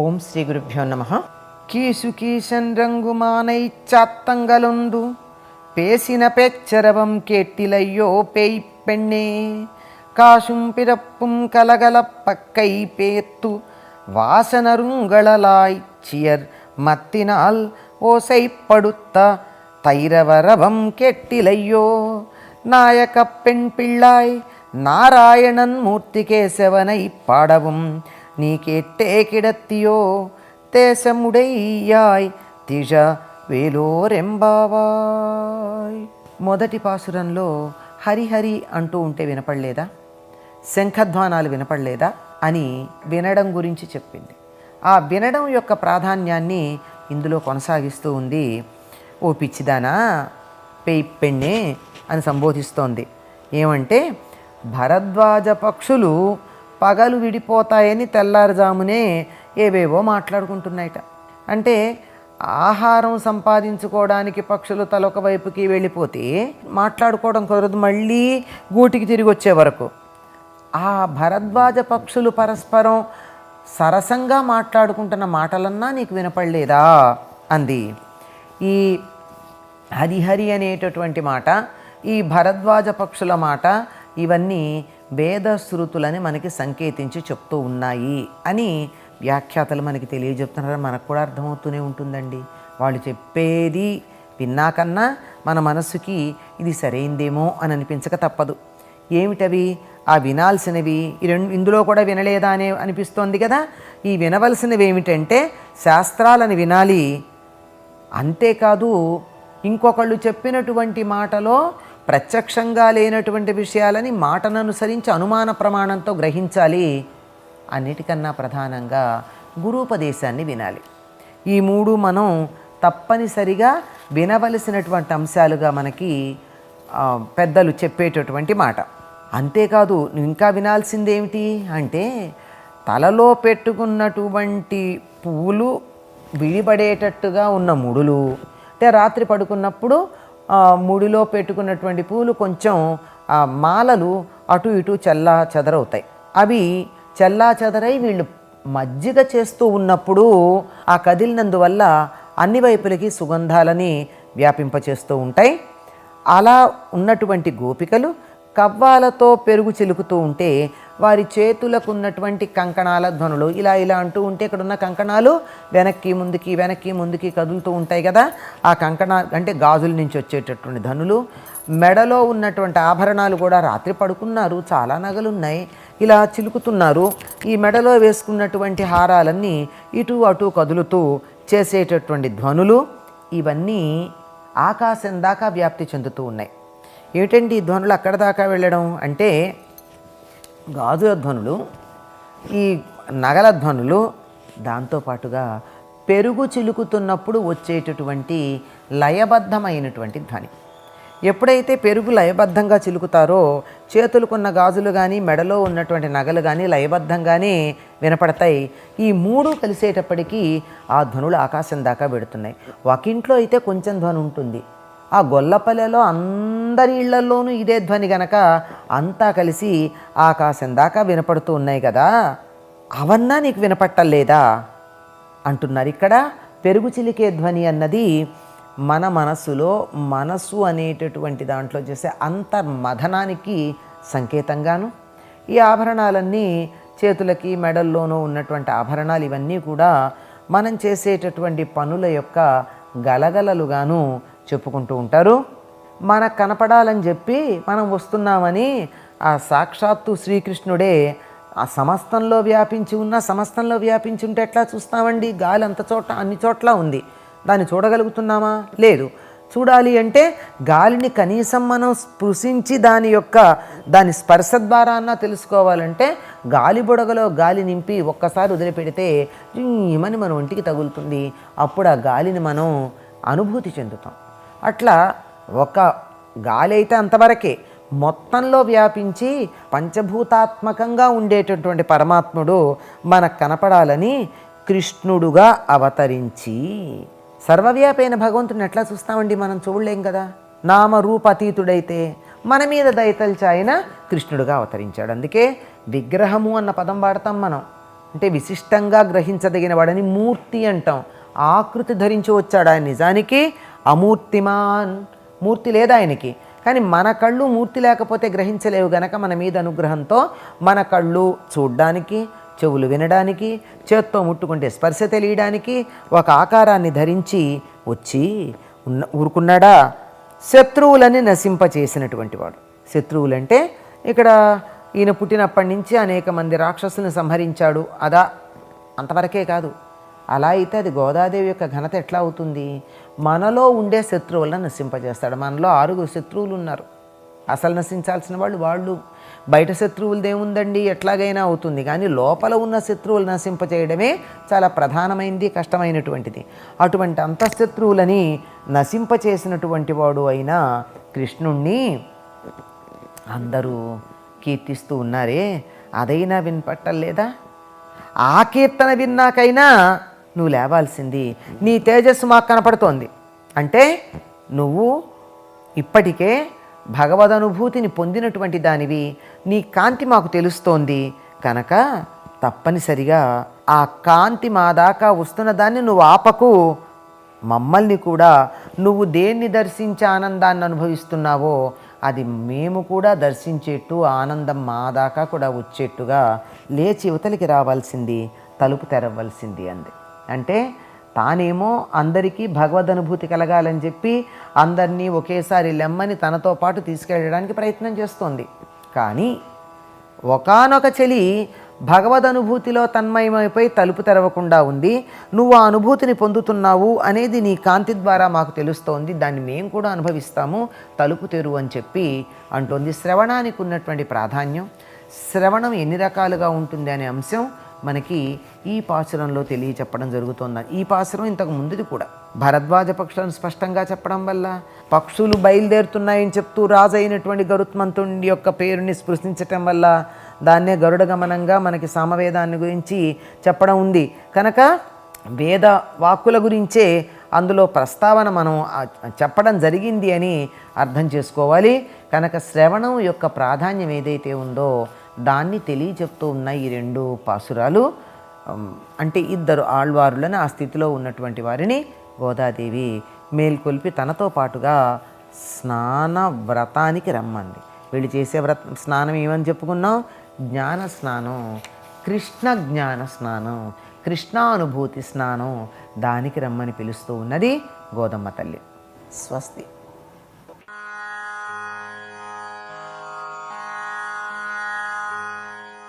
ஓம் ஸ்ரீ குருப்பியோ நம கீசு கீசன்றங்கு மானை சாத்தங்களொன்று பேசின பேச்சரவம் கேட்டிலையோ பேய் பெண்ணே. காசும் பிறப்பும் கலகலப்பக்கை பேத்து வாசனருங்களலாய் சியர் மத்தினால் ஓசைப்படுத்த தைரவரவம் கேட்டிலையோ. நாயகப் பெண் பிள்ளாய் நாராயணன் மூர்த்தி கேசவனை பாடவும் നീ കേട്ടേ കിടത്തിയോ തേശമുടയ്യായി തിഷ వేలోరెంబావాయ్ మొదటి పాసురంలో హరిహరి అంటూ ఉంటే వినపడలేదా శంఖధ్వానాలు వినపడలేదా అని వినడం గురించి చెప్పింది ఆ వినడం యొక్క ప్రాధాన్యాన్ని ఇందులో కొనసాగిస్తూ ఉంది ఓ పిచ్చిదానా పెయి పెన్నే అని సంబోధిస్తోంది ఏమంటే భరద్వాజ పక్షులు పగలు విడిపోతాయని తెల్లారుజామునే ఏవేవో మాట్లాడుకుంటున్నాయట. అంటే ఆహారం సంపాదించుకోవడానికి పక్షులు తలొక వైపుకి వెళ్ళిపోతే మాట్లాడుకోవడం కుదరదు మళ్ళీ గూటికి తిరిగి వచ్చే వరకు. ఆ భరద్వాజ పక్షులు పరస్పరం సరసంగా మాట్లాడుకుంటున్న మాటలన్నా నీకు వినపడలేదా? అంది. ఈ హరిహరి అనేటటువంటి మాట ఈ భరద్వాజ పక్షుల మాట ఇవన్నీ వేదశ్రుతులని శృతులని మనకి సంకేతించి చెప్తూ ఉన్నాయి అని వ్యాఖ్యాతలు మనకి తెలియజెప్తున్నారు మనకు కూడా అర్థమవుతూనే ఉంటుందండి. వాళ్ళు చెప్పేది విన్నాకన్నా మన మనస్సుకి ఇది సరైందేమో అని అనిపించక తప్పదు. ఏమిటవి? ఆ వినాల్సినవి ఈ రెండు ఇందులో కూడా వినలేదా అనే అనిపిస్తోంది కదా. ఈ వినవలసినవి ఏమిటంటే శాస్త్రాలను వినాలి. అంతేకాదు ఇంకొకళ్ళు చెప్పినటువంటి మాటలో ప్రత్యక్షంగా లేనటువంటి విషయాలని మాటను అనుసరించి అనుమాన ప్రమాణంతో గ్రహించాలి అన్నిటికన్నా ప్రధానంగా గురూపదేశాన్ని వినాలి. ఈ మూడు మనం తప్పనిసరిగా వినవలసినటువంటి అంశాలుగా మనకి పెద్దలు చెప్పేటటువంటి మాట. అంతేకాదు ఇంకా వినాల్సిందేమిటి అంటే తలలో పెట్టుకున్నటువంటి పువ్వులు విడిపడేటట్టుగా ఉన్న ముడులు అంటే రాత్రి పడుకున్నప్పుడు ముడిలో పెట్టుకున్నటువంటి పూలు కొంచెం మాలలు అటు ఇటు చల్లా చెదరవుతాయి. అవి చల్లా చెదరై వీళ్ళు మజ్జిగ చేస్తూ ఉన్నప్పుడు ఆ కదిలినందువల్ల అన్ని వైపులకి సుగంధాలని వ్యాపింపచేస్తూ ఉంటాయి. అలా ఉన్నటువంటి గోపికలు కవ్వాలతో పెరుగు చిలుకుతూ ఉంటే వారి చేతులకు ఉన్నటువంటి కంకణాల ధ్వనులు ఇలా ఇలా అంటూ ఉంటే ఇక్కడ ఉన్న కంకణాలు వెనక్కి ముందుకి వెనక్కి ముందుకి కదులుతూ ఉంటాయి కదా. ఆ కంకణ అంటే గాజుల నుంచి వచ్చేటటువంటి ధనులు మెడలో ఉన్నటువంటి ఆభరణాలు కూడా రాత్రి పడుకున్నారు చాలా నగలు ఉన్నాయి ఇలా చిలుకుతున్నారు. ఈ మెడలో వేసుకున్నటువంటి హారాలన్నీ ఇటు అటు కదులుతూ చేసేటటువంటి ధ్వనులు ఇవన్నీ ఆకాశం దాకా వ్యాప్తి చెందుతూ ఉన్నాయి. ఏమిటండి ఈ ధ్వనులు అక్కడ దాకా వెళ్ళడం అంటే గాజుల ధ్వనులు ఈ నగల ధ్వనులు దాంతోపాటుగా పెరుగు చిలుకుతున్నప్పుడు వచ్చేటటువంటి లయబద్ధమైనటువంటి ధ్వని. ఎప్పుడైతే పెరుగు లయబద్ధంగా చిలుకుతారో చేతులకున్న గాజులు కానీ మెడలో ఉన్నటువంటి నగలు కానీ లయబద్ధంగానే వినపడతాయి. ఈ మూడు కలిసేటప్పటికీ ఆ ధ్వనులు ఆకాశం దాకా పెడుతున్నాయి ఒకింట్లో అయితే కొంచెం ధ్వని ఉంటుంది ఆ గొల్లపల్లెలో అందరి ఇళ్ళలోనూ ఇదే ధ్వని గనక అంతా కలిసి ఆకాశం దాకా వినపడుతూ ఉన్నాయి కదా అవన్నా నీకు వినపట్టలేదా అంటున్నారు ఇక్కడ పెరుగు చిలికే ధ్వని అన్నది మన మనస్సులో మనస్సు అనేటటువంటి దాంట్లో చేసే అంతర్మథనానికి సంకేతంగాను. ఈ ఆభరణాలన్నీ చేతులకి మెడల్లోనూ ఉన్నటువంటి ఆభరణాలు ఇవన్నీ కూడా మనం చేసేటటువంటి పనుల యొక్క గలగలలుగాను చెప్పుకుంటూ ఉంటారు. మనకు కనపడాలని చెప్పి మనం వస్తున్నామని ఆ సాక్షాత్తు శ్రీకృష్ణుడే ఆ సమస్తంలో వ్యాపించి ఉన్న సమస్తంలో వ్యాపించి ఉంటే ఎట్లా చూస్తామండి? గాలి అంత చోట అన్ని చోట్ల ఉంది. దాన్ని చూడగలుగుతున్నామా? లేదు. చూడాలి అంటే గాలిని కనీసం మనం స్పృశించి దాని యొక్క దాని స్పర్శ ద్వారా అన్నా తెలుసుకోవాలంటే గాలి బుడగలో గాలి నింపి ఒక్కసారి వదిలిపెడితే ఏమని మన ఒంటికి తగులుతుంది. అప్పుడు ఆ గాలిని మనం అనుభూతి చెందుతాం. అట్లా ఒక గాలి అయితే అంతవరకే. మొత్తంలో వ్యాపించి పంచభూతాత్మకంగా ఉండేటటువంటి పరమాత్ముడు మనకు కనపడాలని కృష్ణుడుగా అవతరించి. సర్వవ్యాపైన భగవంతుని ఎట్లా చూస్తామండి మనం చూడలేం కదా? నామరూపతీతుడైతే మన మీద దయతల్చాయన కృష్ణుడుగా అవతరించాడు. అందుకే విగ్రహము అన్న పదం వాడతాం మనం. అంటే విశిష్టంగా గ్రహించదగిన వాడని మూర్తి అంటాం. ఆకృతి ధరించి వచ్చాడు ఆయన నిజానికి. అమూర్తిమాన్ మూర్తి లేదా ఆయనకి. కానీ మన కళ్ళు మూర్తి లేకపోతే గ్రహించలేవు గనక మన మీద అనుగ్రహంతో మన కళ్ళు చూడ్డానికి చెవులు వినడానికి చేత్తో ముట్టుకుంటే స్పర్శ తెలియడానికి ఒక ఆకారాన్ని ధరించి వచ్చి ఉన్న ఊరుకున్నాడా? శత్రువులని నశింపచేసినటువంటి వాడు. శత్రువులంటే ఇక్కడ ఈయన పుట్టినప్పటి నుంచి అనేక మంది రాక్షసులను సంహరించాడు. అదా అంతవరకే కాదు. అలా అయితే అది గోదాదేవి యొక్క ఘనత ఎట్లా అవుతుంది? మనలో ఉండే శత్రువులను నశింపజేస్తాడు. మనలో ఆరుగురు శత్రువులు ఉన్నారు. అసలు నశించాల్సిన వాళ్ళు వాళ్ళు. బయట శత్రువులదేముందండి ఎట్లాగైనా అవుతుంది. కానీ లోపల ఉన్న శత్రువులు నశింపచేయడమే చాలా ప్రధానమైంది కష్టమైనటువంటిది. అటువంటి అంతఃశత్రువులని నశింపచేసినటువంటి వాడు అయిన కృష్ణుణ్ణి అందరూ కీర్తిస్తూ ఉన్నారే. అదైనా వినపట్టలేదా? ఆ కీర్తన విన్నాకైనా నువ్వు లేవాల్సింది. నీ తేజస్సు మాకు కనపడుతోంది. అంటే నువ్వు ఇప్పటికే భగవద్ అనుభూతిని పొందినటువంటి దానివి. నీ కాంతి మాకు తెలుస్తోంది. కనుక తప్పనిసరిగా ఆ కాంతి మా దాకా వస్తున్న దాన్ని నువ్వు ఆపకు. మమ్మల్ని కూడా నువ్వు దేన్ని దర్శించే ఆనందాన్ని అనుభవిస్తున్నావో అది మేము కూడా దర్శించేట్టు ఆనందం మా దాకా కూడా వచ్చేట్టుగా లేచి యువతలికి రావాల్సింది తలుపు తెరవలసింది అంది. అంటే తానేమో అందరికీ భగవద్ అనుభూతి కలగాలని చెప్పి అందరినీ ఒకేసారి లెమ్మని తనతో పాటు తీసుకెళ్ళడానికి ప్రయత్నం చేస్తోంది. కానీ ఒకానొక చెలి భగవద్ అనుభూతిలో తన్మయమైపోయి తలుపు తెరవకుండా ఉంది. నువ్వు ఆ అనుభూతిని పొందుతున్నావు అనేది నీ కాంతి ద్వారా మాకు తెలుస్తోంది. దాన్ని మేము కూడా అనుభవిస్తాము. తలుపు తెరువు అని చెప్పి అంటోంది శ్రవణానికి ఉన్నటువంటి ప్రాధాన్యం. శ్రవణం ఎన్ని రకాలుగా ఉంటుంది అనే అంశం మనకి ఈ పాసురంలో తెలియచెప్పడం జరుగుతోంది? ఈ పాసురం ఇంతకు ముందుది కూడా. భరద్వాజ పక్షులను స్పష్టంగా చెప్పడం వల్ల పక్షులు బయలుదేరుతున్నాయని చెప్తూ రాజు అయినటువంటి గరుత్మంతుడి యొక్క పేరుని స్పృశించటం వల్ల దాన్నే గరుడ గమనంగా మనకి సామవేదాన్ని గురించి చెప్పడం ఉంది. కనుక వేద వాక్కుల గురించే అందులో ప్రస్తావన మనం చెప్పడం జరిగింది అని అర్థం చేసుకోవాలి. కనుక శ్రవణం యొక్క ప్రాధాన్యం ఏదైతే ఉందో దాన్ని తెలియచెప్తూ ఉన్న ఈ రెండు పాసురాలు అంటే ఇద్దరు ఆళ్వారులను ఆ స్థితిలో ఉన్నటువంటి వారిని గోదాదేవి మేల్కొల్పి తనతో పాటుగా స్నాన వ్రతానికి రమ్మంది. వీళ్ళు చేసే వ్రత స్నానం ఏమని చెప్పుకున్నాం? జ్ఞాన స్నానం కృష్ణ జ్ఞాన స్నానం కృష్ణానుభూతి స్నానం దానికి రమ్మని పిలుస్తూ ఉన్నది గోదమ్మ తల్లి. స్వస్తి.